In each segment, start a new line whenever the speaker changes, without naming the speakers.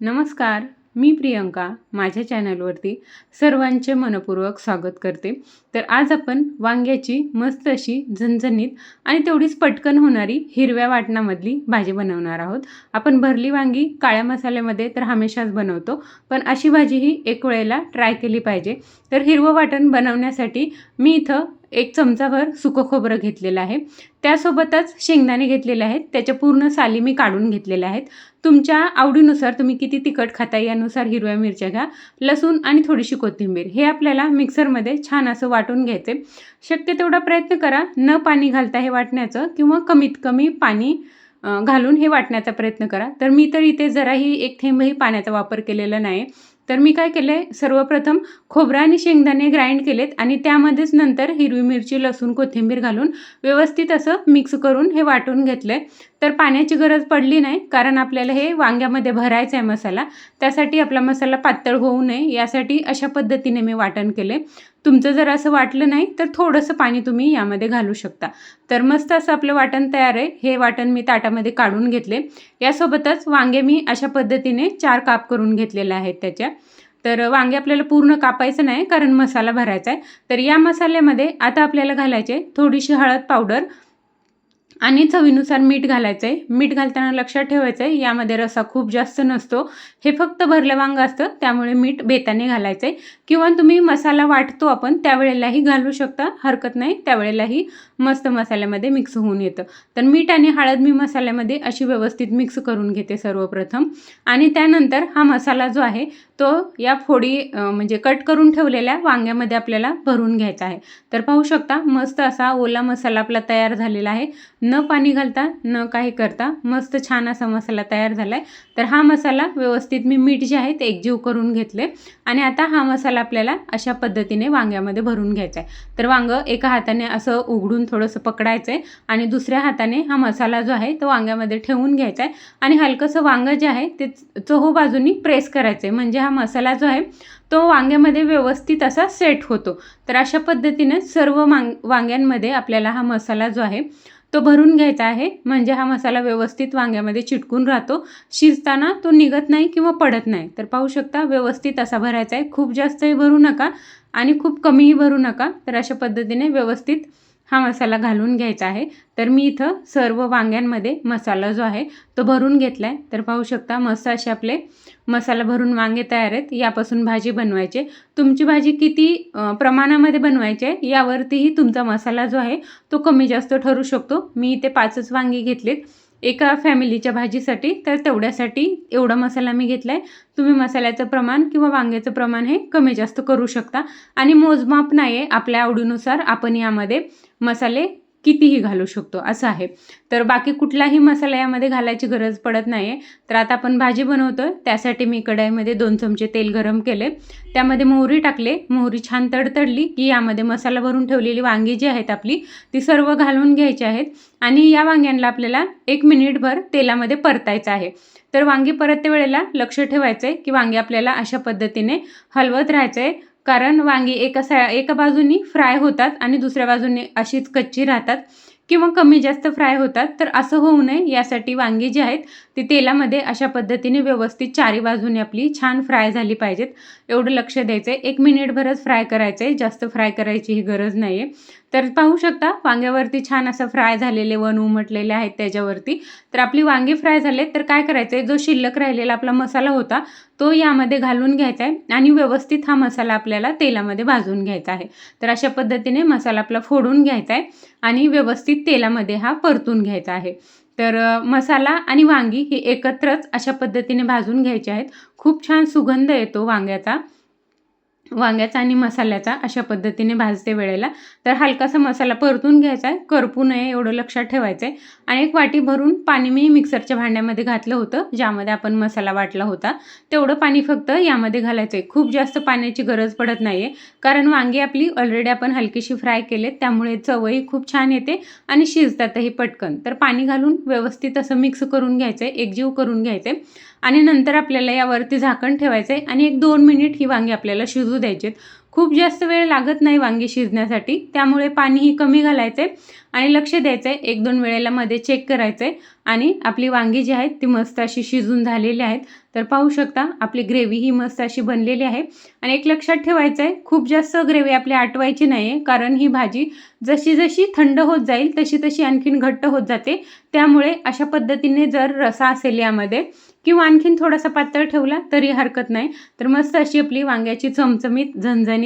नमस्कार मी प्रियंका. माझ्या चॅनलवरती सर्वांचे मनपूर्वक स्वागत करते. तर आज आपण वांग्याची मस्त अशी झणझणीत आणि तेवढीच पटकन होणारी हिरव्या वाटणामधली भाजी बनवणार आहोत. आपण भरली वांगी काळ्या मसाल्यामध्ये तर हमेशाच बनवतो पण अशी भाजी ही एक वेळेला ट्राय केली पाहिजे. तर हिरवं वाटण बनवण्यासाठी मी इथं एक चमचाभर सुकं खोबरं घेतलेलं आहे. त्यासोबतच शेंगदाणे घेतलेले आहेत. त्याच्या पूर्ण साली मी काढून घेतलेल्या आहेत. तुमच्या आवडीनुसार तुम्ही किती तिखट खाता यानुसार हिरव्या मिरच्या घ्या लसूण आणि थोडीशी कोथिंबीर. हे आपल्याला मिक्सरमध्ये छान असं वाटून घ्यायचे. शक्य तेवढा प्रयत्न करा. न पाणी घालता हे वाटण्याचं किंवा कमीत कमी पाणी घालून हे वाटण्याचा प्रयत्न करा. तर मी तर इथे जराही एक थेंबही पाण्याचा वापर केलेला नाही. तर मी काय केलं आहे सर्वप्रथम खोबरा आणि शेंगदाणे ग्राइंड केलेत आणि त्यामध्येच नंतर हिरवी मिरची लसूण कोथिंबीर घालून व्यवस्थित असं मिक्स करून हे वाटून घेतलं आहे तर पाण्याची गरज पडली नाही कारण आपल्याला हे वांग्यामध्ये भरायचं आहे मसाला. त्यासाठी आपला मसाला पातळ होऊ नये यासाठी अशा पद्धतीने मी वाटण केले तुमचं जर असं वाटलं नाही तर थोडंसं पाणी तुम्ही यामध्ये घालू शकता. तर मस्त असं आपलं वाटण तयार आहे. हे वाटण मी ताटामध्ये काढून घेतले. यासोबतच वांगे मी अशा पद्धतीने चार काप करून घेतलेले आहेत त्याच्या. तर वांगे आपल्याला पूर्ण कापायचं नाही कारण मसाला भरायचा आहे. तर या मसाल्यामध्ये आता आपल्याला घालायचे थोडीशी हळद पावडर आणि चवीनुसार मीठ घालायचं आहे मीठ घालताना लक्षात ठेवायचं आहे यामध्ये रसा खूप जास्त नसतो. हे फक्त भरलं वांग असतं त्यामुळे मीठ बेताने घालायचं आहे किंवा तुम्ही मसाला वाटतो आपण त्यावेळेलाही घालू शकता. हरकत नाही त्यावेळेलाही मस्त मसाल्यामध्ये मिक्स होऊन येतं. तर मीठ आणि हळद मी मसाल्यामध्ये अशी व्यवस्थित मिक्स करून घेते सर्वप्रथम. आणि त्यानंतर हा मसाला जो आहे तो या फोडी म्हणजे कट करून ठेवलेल्या वांग्यामध्ये आपल्याला भरून घ्यायचा आहे. तर पाहू शकता मस्त असा ओला मसाला आपला तयार झालेला आहे. न पाणी घालता न काही करता मस्त छान असा मसाला तयार झाला आहे तर हा मसाला व्यवस्थित मी मीठ जे आहे ते एकजीव करून घेतले. आणि आता हा मसाला आपल्याला अशा पद्धतीने वांग्यामध्ये भरून घ्यायचा आहे तर वांगं एका हाताने असं उघडून थोडंसं पकडायचं आहे आणि दुसऱ्या हाताने हा मसाला जो आहे तो वांग्यामध्ये ठेवून घ्यायचा आहे आणि हलकंसं वांगं जे आहे ते चहो बाजूनी प्रेस करायचं आहे म्हणजे हा मसाला जो आहे तो वांग्यामध्ये व्यवस्थित असा सेट होतो. तर अशा पद्धतीने सर्व वांग वांग्यांमध्ये आपल्याला हा मसाला जो आहे तो भरून घ्यायचा आहे. म्हणजे हा मसाला व्यवस्थित वांग्यामध्ये चिटकून राहतो. शिजताना तो निघत नाही किंवा पडत नाही. तर पाहू शकता व्यवस्थित असा भरायचा आहे. खूप जास्तही भरू नका आणि खूप कमीही भरू नका. तर अशा पद्धतीने व्यवस्थित हा मसाला घालून घ्यायचा आहे. तर मी इथं सर्व वांग्यांमध्ये मसाला जो आहे तो भरून घेतला आहे तर पाहू शकता मस्त असे आपले मसाला भरून वांगे तयार आहेत. यापासून भाजी बनवायचे. तुमची भाजी किती प्रमाणामध्ये बनवायची आहे यावरतीही तुमचा मसाला जो आहे तो कमी जास्त ठरू शकतो. मी इथे पाचच वांगे घेतलेत. एका फॅमिलीच्या भाजीसाठी तर तेवढ्यासाठी एवढा मसाला मी घेतला आहे तुम्ही मसाल्याचं प्रमाण किंवा वांग्याचं प्रमाण हे कमी जास्त करू शकता. आणि मोजमाप नाही आहे आपल्या आवडीनुसार आपण यामध्ये मसाले कितीही घालू शकतो असं आहे. तर बाकी कुठलाही मसाला यामध्ये घालायची गरज पडत नाही आहे तर आता आपण भाजी बनवतो त्यासाठी मी कढाईमध्ये दोन चमचे तेल गरम केले. त्यामध्ये मोहरी टाकले. मोहरी छान तडतडली की यामध्ये मसाला भरून ठेवलेली वांगी जी आहेत आपली ती सर्व घालून घ्यायची आहेत. आणि या वांग्यांना आपल्याला एक मिनिटभर तेलामध्ये परतायचं आहे. तर वांगी परतते वेळेला लक्ष ठेवायचं आहे की वांगी आपल्याला अशा पद्धतीने हलवत राहायचं आहे कारण वांगी एका सा एका बाजूनी फ्राय होतात आणि दुसऱ्या बाजूने अशीच कच्ची राहतात किंवा कमी जास्त फ्राय होतात. तर असं होऊ नये. यासाठी वांगी जी आहेत ती तेलामध्ये अशा पद्धतीने व्यवस्थित चारी बाजूने आपली छान फ्राय झाली पाहिजेत. एवढं लक्ष द्यायचं आहे एक मिनिटभरच फ्राय करायचं आहे जास्त फ्राय करायची ही गरज नाही आहे तर पाहू शकता वांग्यावरती छान असं फ्राय झालेले वन उमटलेले आहेत त्याच्यावरती. तर आपली वांगी फ्राय झाले तर काय करायचं आहे जो शिल्लक राहिलेला आपला मसाला होता तो यामध्ये घालून घ्यायचा आहे आणि व्यवस्थित हा मसाला आपल्याला तेलामध्ये भाजून घ्यायचा आहे. तर अशा पद्धतीने मसाला आपला फोडून घ्यायचा आहे आणि व्यवस्थित तेलामध्ये हा परतून घ्यायचा आहे. तर मसाला आणि वांगी हे एकत्रच अशा पद्धतीने भाजून घ्यायचे आहेत. खूप छान सुगंध येतो वांग्याचा. वांग्याचा आणि मसाल्याचा अशा पद्धतीने भाजते वेळेला. तर हलकासा मसाला परतून घ्यायचा आहे. करपू नये एवढं लक्षात ठेवायचं आहे आणि एक वाटी भरून पाणी मी मिक्सरच्या भांड्यामध्ये घातलं होतं. ज्यामध्ये आपण मसाला वाटला होता. तेवढं पाणी फक्त यामध्ये घालायचं आहे खूप जास्त पाण्याची गरज पडत नाही आहे कारण वांगी आपली ऑलरेडी आपण हलकीशी फ्राय केले त्यामुळे चवही खूप छान येते आणि शिजतातही पटकन. तर पाणी घालून व्यवस्थित असं मिक्स करून घ्यायचं आहे एकजीव करून घ्यायचं आहे आणि नंतर आपल्याला यावरती झाकण ठेवायचं आहे आणि एक दोन मिनिट ही वांगी आपल्याला शिजू द्यायचे खूप जास्त वेळ लागत नाही वांगी शिजण्यासाठी. त्यामुळे पाणीही कमी घालायचं आहे आणि लक्ष द्यायचं. आहे एक दोन वेळेला मध्ये चेक करायचं आहे आणि आपली वांगी जी आहेत ती मस्त अशी शिजून झालेली आहेत. तर पाहू शकता आपली ग्रेव्ही ही मस्त अशी बनलेली आहे. आणि एक लक्षात ठेवायचं आहे खूप जास्त ग्रेव्ही आपली आटवायची नाही आहे कारण ही भाजी जशी जशी थंड होत जाईल तशी तशी आणखीन घट्ट होत जाते. त्यामुळे अशा पद्धतीने जर रसा असेल यामध्ये किंवा आणखीन थोडासा पातळ ठेवला तरी हरकत नाही. तर मस्त अशी आपली वांग्याची चमचमीत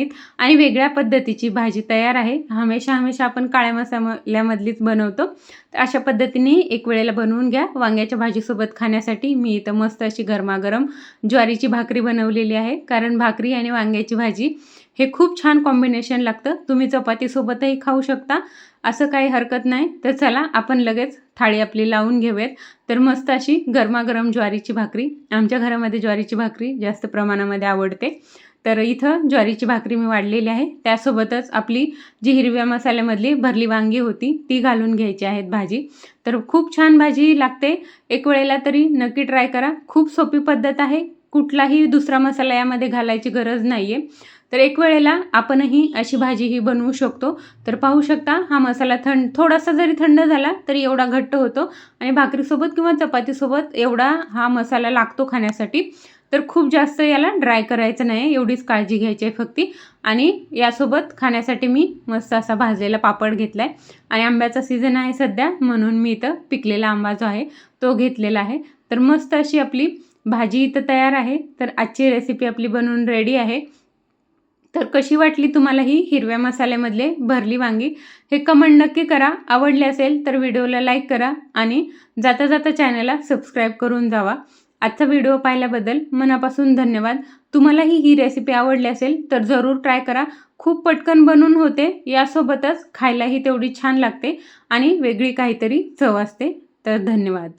झणझणीत आणि वेगळ्या पद्धतीची भाजी तयार आहे. हमेशा हमेशा आपण काळ्या मसाल्यामधलीच बनवतो. तर अशा पद्धतीने एक वेळेला बनवून घ्या. वांग्याच्या भाजीसोबत खाण्यासाठी मी इथं मस्त अशी गरमागरम ज्वारीची भाकरी बनवलेली आहे. कारण भाकरी आणि वांग्याची भाजी हे खूप छान कॉम्बिनेशन लागतं. तुम्ही चपातीसोबतही खाऊ शकता. असं काही हरकत नाही. तर चला आपण लगेच थाळी आपली लावून घेऊयात. तर मस्त अशी गरमागरम ज्वारीची भाकरी. आमच्या घरामध्ये ज्वारीची भाकरी जास्त प्रमाणामध्ये आवडते. तर इथं ज्वारीची भाकरी मी वाढलेली आहे. त्यासोबतच आपली जी हिरव्या मसाल्यामधली भरली वांगी होती ती घालून घ्यायची आहेत भाजी. तर खूप छान भाजी लागते. एक वेळेला तरी नक्की ट्राय करा. खूप सोपी पद्धत आहे. कुठलाही दुसरा मसाला यामध्ये घालायची गरज नाही आहे तर एक वेळेला आपणही अशी भाजी ही बनवू शकतो. तर पाहू शकता हा मसाला थंड थोडासा जरी थंड झाला तरी एवढा घट्ट होतो. आणि भाकरीसोबत किंवा चपातीसोबत एवढा हा मसाला लागतो खाण्यासाठी. तर खूप जास्त याला ड्राय करायचं नाही एवढीच काळजी घ्यायची आहे फक्त. आणि यासोबत खाण्यासाठी मी मस्त असा भाजलेला पापड घेतला आहे आणि आंब्याचा सीझन आहे सध्या म्हणून मी इथं पिकलेला आंबा जो आहे तो घेतलेला आहे. तर मस्त अशी आपली भाजी इथं तयार आहे. तर आजची रेसिपी आपली बनवून रेडी आहे. तर कशी वाटली तुम्हाला ही हिरव्या मसाल्यामधले भरली वांगी? हे कमेंट नक्की करा. आवडले असेल तर व्हिडिओला लाईक करा आणि जाता जाता चॅनलला सबस्क्राईब करून जावा. आजचा व्हिडिओ पाहिल्याबद्दल मनापासून धन्यवाद. तुम्हालाही ही रेसिपी आवडली असेल तर जरूर ट्राय करा. खूप पटकन बनवून होते. यासोबतच खायलाही तेवढी छान लागते आणि वेगळी काहीतरी चव असते. तर धन्यवाद.